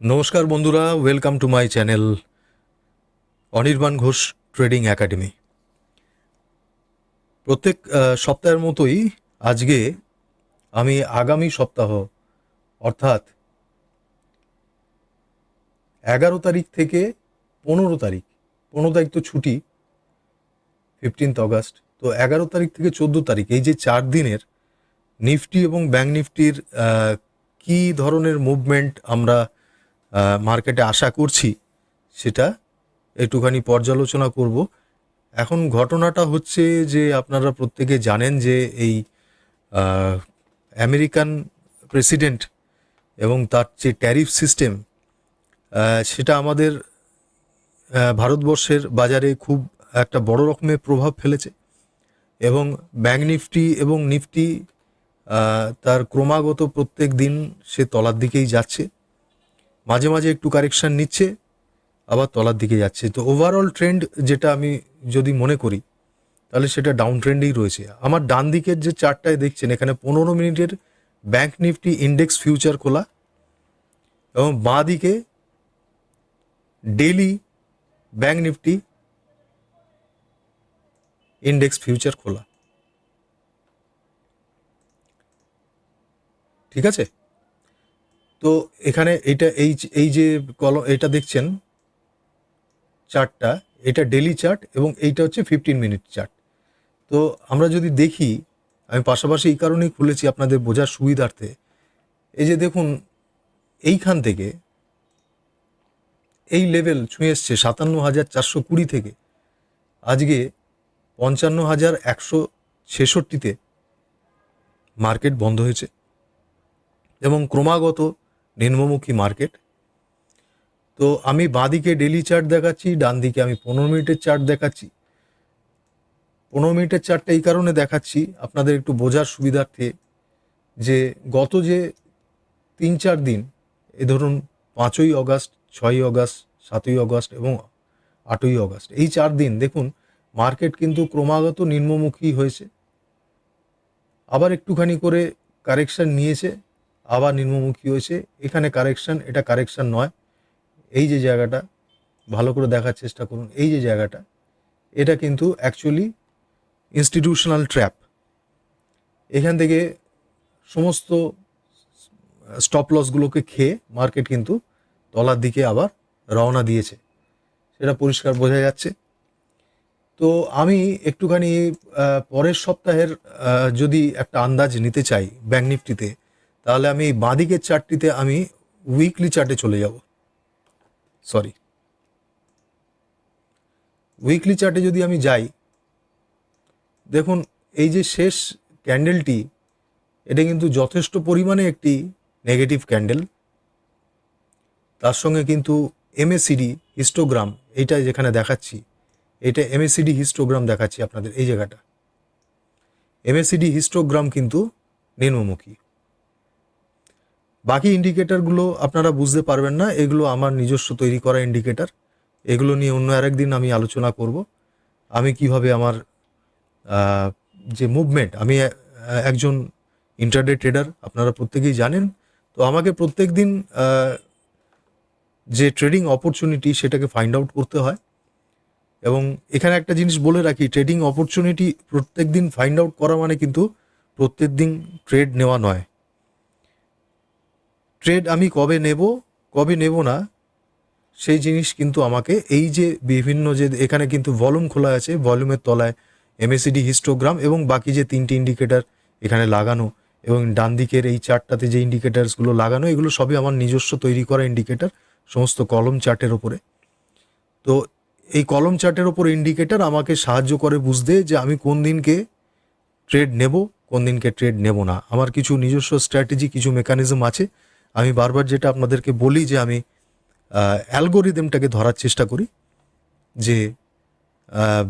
নমস্কার বন্ধুরা welcome to my channel Anirban Ghosh trading academy প্রত্যেক সপ্তাহের মতোই আজকে আমি আগামী সপ্তাহ, অর্থাৎ এগারো তারিখ থেকে পনেরো তারিখ পনেরো তারিখ তো ছুটি ফিফটিন্থ অগাস্ট তো এগারো তারিখ থেকে চোদ্দ তারিখ, এই যে চার দিনের নিফটি এবং ব্যাঙ্ক নিফটির কি ধরনের মুভমেন্ট আমরা মার্কেটে আশা করছি সেটা একটুখানি পর্যালোচনা করব। এখন ঘটনাটা হচ্ছে যে আপনারা প্রত্যেকে জানেন যে এই আমেরিকান প্রেসিডেন্ট এবং তার যে ট্যারিফ সিস্টেম সেটা আমাদের ভারতবর্ষের বাজারে খুব একটা বড় রকমের প্রভাব ফেলেছে। এবং ব্যাঙ্ক নিফটি এবং নিফটি তার ক্রমাগত প্রত্যেক দিন সে তলার দিকেই যাচ্ছে। মাঝে মাঝে একটু কারেকশান নিচ্ছে, আবার তলার দিকে যাচ্ছে। তো ওভারঅল ট্রেন্ড যেটা আমি যদি মনে করি, তাহলে সেটা ডাউন ট্রেন্ডেই রয়েছে। আমার ডান দিকের যে চারটায় দেখছেন, এখানে পনেরো মিনিটের ব্যাংক নিফটি ইন্ডেক্স ফিউচার খোলা এবং বাঁ দিকে daily bank nifty index future খোলা। ঠিক আছে? তো এখানে এইটা এই এই যে কল এটা দেখছেন, চার্টটা, এটা ডেলি চার্ট এবং এইটা হচ্ছে ফিফটিন মিনিট চার্ট তো আমরা যদি দেখি, আমি পাশাপাশি এই কারণেই খুলেছি আপনাদের বোঝার সুবিধার্থে। এই যে দেখুন, এইখান থেকে এই লেভেল ছুঁয়ে এসছে সাতান্ন হাজার চারশো কুড়ি থেকে। আজকে পঞ্চান্ন হাজার একশো ছেষট্টিতে মার্কেট বন্ধ হয়েছে এবং ক্রমাগত নিম্নমুখী মার্কেট। তো আমি বাঁদিকে ডেলি চার্ট দেখাচ্ছি ডান দিকে আমি পনেরো মিনিটের চার্ট দেখাচ্ছি। পনেরো মিনিটের চার্টটা এই কারণে দেখাচ্ছি, আপনাদের একটু বোঝার সুবিধার্থে যে গত যে তিন চার দিন, এ ধরুন পাঁচই অগাস্ট, ছয়ই অগাস্ট, সাতই অগাস্ট এবং আটই অগাস্ট, এই চার দিন দেখুন মার্কেট কিন্তু ক্রমাগত নিম্নমুখী হয়েছে। আবার একটুখানি করে কারেকশান নিয়েছে, আবার নিম্নমুখী হয়েছে। এখানে কারেকশান, এটা কারেকশান নয়। এই যে জায়গাটা, ভালো করে দেখার চেষ্টা করুন। এই যে জায়গাটা, এটা কিন্তু অ্যাকচুয়ালি ইনস্টিটিউশনাল ট্র্যাপ এখান থেকে সমস্ত স্টপ লসগুলোকে খেয়ে মার্কেট কিন্তু তলার দিকে আবার রওনা দিয়েছে। সেটা পরিষ্কার বোঝা যাচ্ছে। তো আমি একটুখানি পরের সপ্তাহের যদি একটা আন্দাজ নিতে চাই ব্যাঙ্ক নিফটিতে তাহলে আমি বাঁদিকের চার্টটিতে আমি উইকলি চার্টে চলে যাব। সরি উইকলি চার্টে যদি আমি যাই, দেখুন, এই যে শেষ ক্যান্ডেলটি এটা কিন্তু যথেষ্ট পরিমাণে একটি নেগেটিভ ক্যান্ডেল তার সঙ্গে কিন্তু এমএসিডি হিস্টোগ্রাম এইটা যেখানে দেখাচ্ছি এটা এমএসিডি হিস্টোগ্রাম দেখাচ্ছি আপনাদের এই জায়গাটা। এমএসিডি হিস্টোগ্রাম কিন্তু নিম্নমুখী। বাকি ইন্ডিকেটারগুলো আপনারা বুঝতে পারবেন না, এগুলো আমার নিজস্ব তৈরি করা ইন্ডিকেটার এগুলো নিয়ে অন্য আরেকদিন আমি আলোচনা করব। আমি কীভাবে আমার যে মুভমেন্ট আমি একজন ইন্টারডে ট্রেডার আপনারা প্রত্যেকেই জানেন। তো আমাকে প্রত্যেক দিন যে ট্রেডিং অপরচুনিটি সেটাকে ফাইন্ড আউট করতে হয়। এবং এখানে একটা জিনিস বলে রাখি ট্রেডিং অপরচুনিটি প্রত্যেক দিন ফাইন্ড আউট করা মানে কিন্তু প্রত্যেক দিন ট্রেড নেওয়া নয়। ট্রেড আমি কবে নেব কবে নেব না, সেই জিনিস কিন্তু আমাকে এই যে বিভিন্ন যে এখানে কিন্তু ভলিউম খোলা আছে ভলিউমের তলায় এমএসিডি হিস্টোগ্রাম এবং বাকি যে তিনটি ইন্ডিকেটার এখানে লাগানো এবং ডান দিকের এই চারটাতে যে ইন্ডিকেটার্সগুলো লাগানো, এগুলো সবই আমার নিজস্ব তৈরি করা ইন্ডিকেটার সমস্ত কলম চার্টের ওপরে তো এই কলম চার্টের ওপর ইন্ডিকেটার আমাকে সাহায্য করে বুঝতে যে আমি কোন দিনকে ট্রেড নেব, কোন দিনকে ট্রেড নেব না। আমার কিছু নিজস্ব স্ট্র্যাটেজি কিছু মেকানিজম আছে। আমি বারবার যেটা আপনাদেরকে বলি যে আমি অ্যালগোরিদমটাকে ধরার চেষ্টা করি যে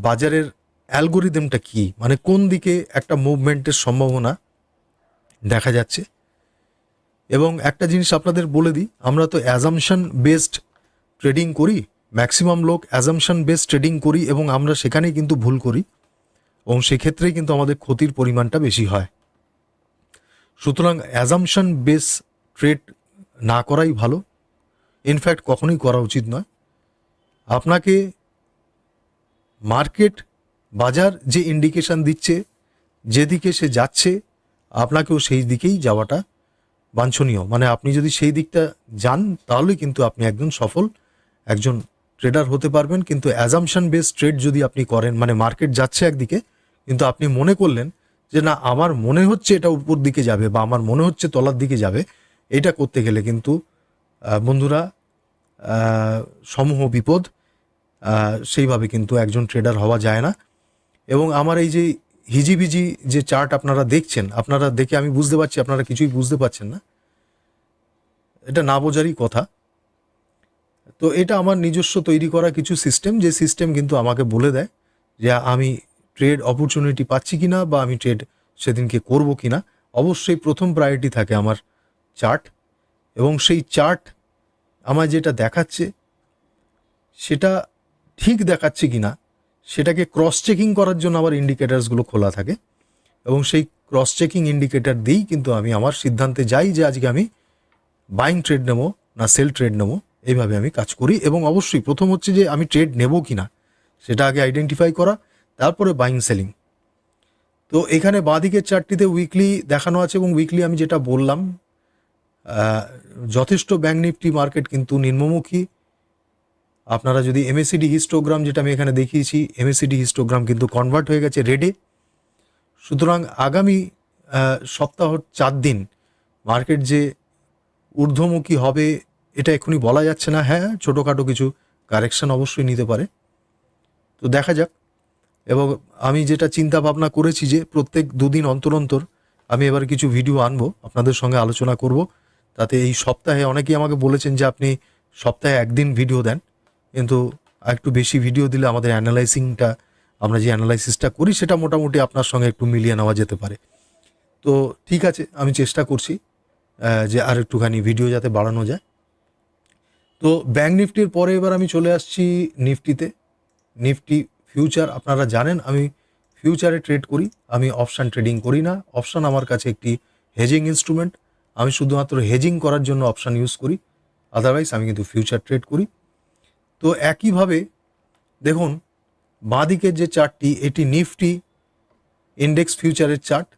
বাজারের অ্যালগোরিদমটা কি? মানে কোন দিকে একটা মুভমেন্টের সম্ভাবনা দেখা যাচ্ছে। এবং একটা জিনিস আপনাদের বলে দিই, আমরা তো অ্যাজামশন বেসড ট্রেডিং করি। ম্যাক্সিমাম লোক অ্যাজামশন বেস ট্রেডিং করি এবং আমরা সেখানেই কিন্তু ভুল করি এবং সেক্ষেত্রেই কিন্তু আমাদের ক্ষতির পরিমাণটা বেশি হয়। সুতরাং অ্যাজামশন বেস ট্রেড না করাই ভালো। ইনফ্যাক্ট কখনোই করা উচিত নয়। আপনাকে মার্কেট বাজার যে ইন্ডিকেশন দিচ্ছে, যেদিকে সে যাচ্ছে, আপনাকেও সেই দিকেই যাওয়াটা বাঞ্ছনীয়। মানে আপনি যদি সেই দিকটা যান তাহলেই কিন্তু আপনি একজন সফল, একজন ট্রেডার হতে পারবেন, কিন্তু অ্যাজামশন বেস ট্রেড যদি আপনি করেন মানে মার্কেট যাচ্ছে একদিকে, কিন্তু আপনি মনে করলেন যে না, আমার মনে হচ্ছে এটা উপর দিকে যাবে বা আমার মনে হচ্ছে তলার দিকে যাবে, এটা করতে গেলে কিন্তু বন্ধুরা সমূহ বিপদ সেইভাবে কিন্তু একজন ট্রেডার হওয়া যায় না। এবং আমার এই যে হিজিবিজি যে চার্ট আপনারা দেখছেন, আপনারা দেখে আমি বুঝতে পারছি, আপনারা কিছুই বুঝতে পারছেন না। এটা না বোঝারই কথা। তো এটা আমার নিজস্ব তৈরি করা কিছু সিস্টেম যে সিস্টেম কিন্তু আমাকে বলে দেয় যে আমি ট্রেড অপরচুনিটি পাচ্ছি কি না বা আমি ট্রেড সেদিনকে করব কিনা। অবশ্যই প্রথম প্রায়োরিটি থাকে আমার চার্ট এবং সেই চার্ট আমার যেটা দেখাচ্ছে সেটা ঠিক দেখাচ্ছে কি না সেটাকে ক্রস চেকিং করার জন্য আমার ইন্ডিকেটার্সগুলো খোলা থাকে এবং সেই ক্রস চেকিং ইন্ডিকেটার দিয়েই কিন্তু আমি আমার সিদ্ধান্তে যাই যে আজকে আমি বাইং ট্রেড নেব না সেল ট্রেড নেব। এইভাবে আমি কাজ করি এবং অবশ্যই প্রথম হচ্ছে যে আমি ট্রেড নেব কি না সেটা আগে আইডেন্টিফাই করা, তারপরে বাইং সেলিং তো এখানে বাঁদিকের চারটিতে উইকলি দেখানো আছে এবং উইকলি আমি যেটা বললাম যথেষ্ট ব্যাঙ্ক নিফটি মার্কেট কিন্তু নিম্নমুখী। আপনারা যদি এমএসিডি হিস্টোগ্রাম যেটা আমি এখানে দেখিয়েছি এমএসিডি হিস্টোগ্রাম কিন্তু কনভার্ট হয়ে গেছে রেডে সুতরাং আগামী সপ্তাহ চার দিন মার্কেট যে ঊর্ধ্বমুখী হবে এটা এক্ষুনি বলা যাচ্ছে না। হ্যাঁ ছোটোখাটো কিছু কারেকশন অবশ্যই নিতে পারে। তো দেখা যাক। এবং আমি যেটা চিন্তা ভাবনা করেছি যে প্রত্যেক দুদিন অন্তর অন্তর আমি এবার কিছু ভিডিও আনব, আপনাদের সঙ্গে আলোচনা করব। তাতে এই সপ্তাহে অনেকেই আমাকে বলেছেন যে আপনি সপ্তাহে একদিন ভিডিও দেন। কিন্তু একটু বেশি ভিডিও দিলে আমাদের অ্যানালাইসিংটা আমরা যে অ্যানালাইসিসটা করি সেটা মোটামুটি আপনার সঙ্গে একটু মিলিয়ে নেওয়া যেতে পারে। তো ঠিক আছে, আমি চেষ্টা করছি যে আর একটুখানি ভিডিও যাতে বাড়ানো যায়। তো ব্যাঙ্ক নিফটির পরে এবার আমি চলে আসছি নিফটিতে। নিফটি ফিউচার আপনারা জানেন, আমি ফিউচারে ট্রেড করি, আমি অপশান ট্রেডিং করি না। অপশান আমার কাছে একটি হেজিং ইনস্ট্রুমেন্ট আমি শুধুমাত্র হেজিং করার জন্য অপশান ইউজ করি। আদারওয়াইজ আমি কিন্তু ফিউচার ট্রেড করি। তো একইভাবে, দেখুন, বাঁদিকের যে চার্টটি এটি নিফটি ইন্ডেক্স ফিউচারের চার্ট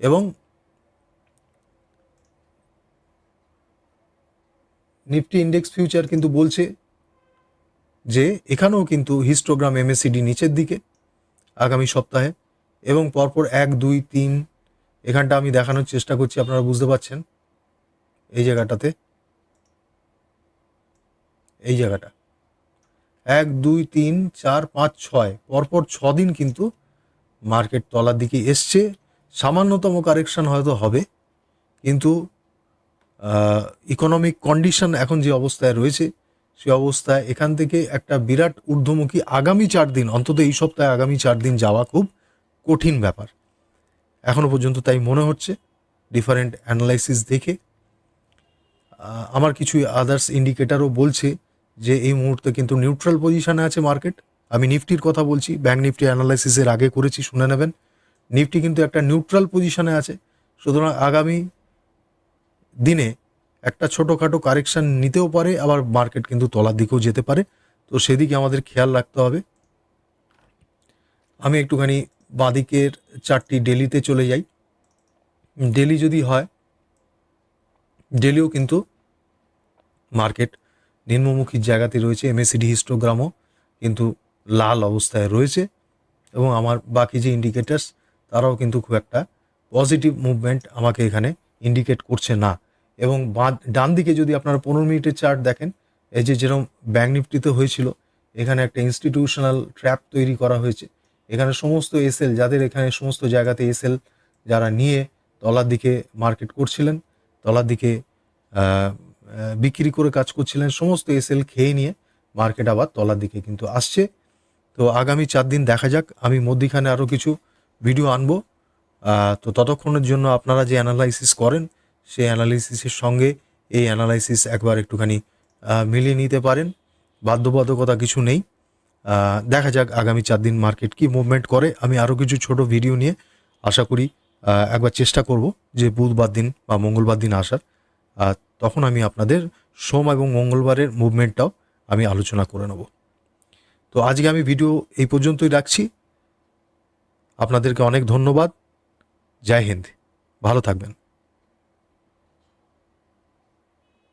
এবং নিফটি ইন্ডেক্স ফিউচার কিন্তু বলছে যে এখানেও কিন্তু হিস্টোগ্রাম এমএসিডি নিচের দিকে আগামী সপ্তাহে এবং পরপর এক, দুই, তিন এখানটা আমি দেখানোর চেষ্টা করছি, আপনারা বুঝতে পারছেন? এই জায়গাটাতে। এই জায়গাটা। এক, দুই, তিন, চার, পাঁচ, ছয়। পরপর ছ দিন কিন্তু মার্কেট তলার দিকে এসছে। সামান্যতম কারেকশন হয়তো হবে, কিন্তু ইকোনমিক কন্ডিশন এখন যে অবস্থায় রয়েছে, সে অবস্থায় এখান থেকে একটা বিরাট ঊর্ধ্বমুখী আগামী চার দিন, অন্তত এই সপ্তাহে আগামী চার দিন যাওয়া খুব কঠিন ব্যাপার। এখনও পর্যন্ত তাই মনে হচ্ছে ডিফারেন্ট অ্যানালাইসিস দেখে। আমার কিছু আদার্স ইন্ডিকেটারও বলছে যে এই মুহূর্তে কিন্তু নিউট্রাল পজিশনে আছে মার্কেট আমি নিফটির কথা বলছি ব্যাঙ্ক নিফটি অ্যানালাইসিসের আগে করেছি, শুনে নেবেন। নিফটি কিন্তু একটা নিউট্রাল পজিশনে আছে। সুতরাং আগামী দিনে একটা ছোটোখাটো কারেকশান নিতেও পারে, আবার মার্কেট কিন্তু তলার দিকেও যেতে পারে। তো সেদিকে আমাদের খেয়াল রাখতে হবে। আমি একটুখানি বাঁদিকের চারটি ডেলিতে চলে যাই। ডেলি যদি হয়, ডেলিও কিন্তু মার্কেট নিম্নমুখী জায়গাতে রয়েছে এমএসিডি হিস্টোগ্রামও কিন্তু লাল অবস্থায় রয়েছে এবং আমার বাকি যে ইন্ডিকেটার্স তারাও কিন্তু খুব একটা পজিটিভ মুভমেন্ট আমাকে এখানে ইন্ডিকেট করছে না। এবং বাঁ ডান দিকে যদি আপনারা পনেরো মিনিটের চার্ট দেখেন, এই যে যেরকম ব্যাঙ্ক নিফটিতে হয়েছিল, এখানে একটা ইনস্টিটিউশনাল ট্র্যাপ তৈরি করা হয়েছে। এখানে সমস্ত এসএল যাদের এখানে সমস্ত জায়গাতে এসএল যারা নিয়ে তলার দিকে মার্কেট করছিলেন, তলার দিকে বিক্রি করে কাজ করছিলেন, সমস্ত এসএল খেয়ে নিয়ে মার্কেট আবার তলার দিকে কিন্তু আসছে। তো আগামী চার দিন দেখা যাক, আমি মধ্যিখানে আরও কিছু ভিডিও আনব। তো ততক্ষণের জন্য আপনারা যে অ্যানালাইসিস করেন সেই অ্যানালাইসিসের সঙ্গে এই অ্যানালাইসিস একবার একটুখানি মিলিয়ে নিতে পারেন। বাধ্যবাধকতা কিছু নেই। দেখা যাক আগামী চার দিন মার্কেট কি মুভমেন্ট করে। আমি আরও কিছু ছোট ভিডিও নিয়ে আশা করি একবার চেষ্টা করব যে বুধবার দিন বা মঙ্গলবার দিন আসার। তখন আমি আপনাদের সোম এবং মঙ্গলবারের মুভমেন্টটাও আমি আলোচনা করে নেব। তো আজকে আমি ভিডিও এই পর্যন্তই রাখছি। আপনাদেরকে অনেক ধন্যবাদ। জয় হিন্দ। ভালো থাকবেন।